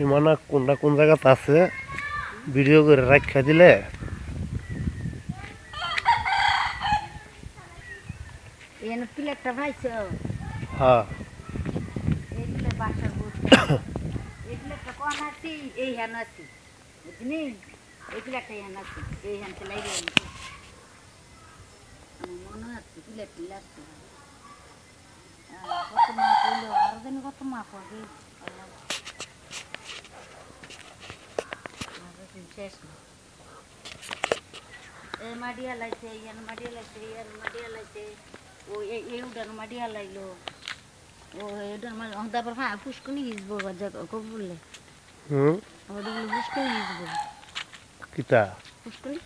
সীমানা কোনটা কোন জায়গাতে আছে ভিডিও করে রাখা দিলে। হ্যাঁ। এই প্লেট বাসার বুট এই প্লেটটা কোন আছি এই হ্যান আছি বুঝলি এই প্লেটটা হ্যান আছি এই হ্যানতে লাগে আমার মনে আছে প্লেট লাগছে কত মা কইলো আরও দিন কত মা পড়বে শেষ না এ মাডিয়া লাইছে ইয়ান মাডিয়া লাইছে ইয়ান মাডিয়া লাইছে ও এই এই উডার মাডিয়া লাইলো ও এটা আমার তারপর হ্যাঁ পুষ্কনি গিয়েছবো কব বললে হুম আমার বললে পুষ্কনি কিতা পুষ্কনি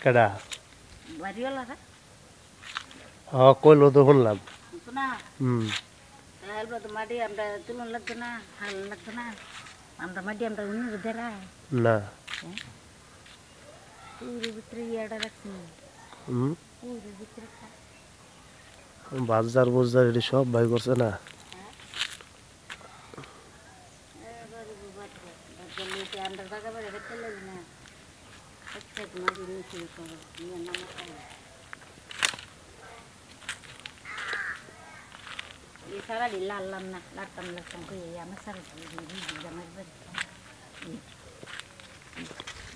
কেডা বাড়িওয়ালারা হ কইলো তো শুনলাম তো হুম তাহলে তো মাটি আমরা তুলন লাগতো না হাল লাগতো না আমরা মাটি আমরা অন্য না বাজার বুজার এটি সব ভাই করছে না সারা দিন লাড়লাম না লাড়তাম করে আমার সারা আমার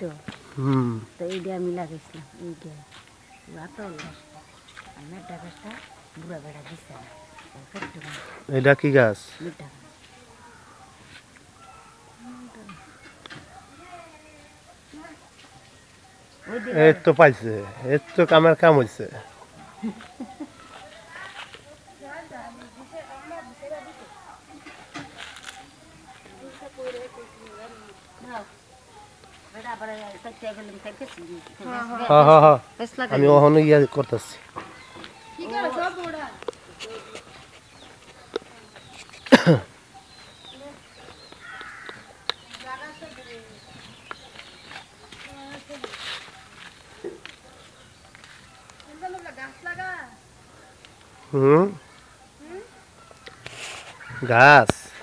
তো হুম। এইটা আমি লাগাইছিলাম এই তো পাইছে এই তো কামের কাম হইছে। আমি ওখানে ইয়া করতেছি। হুম? গাছ।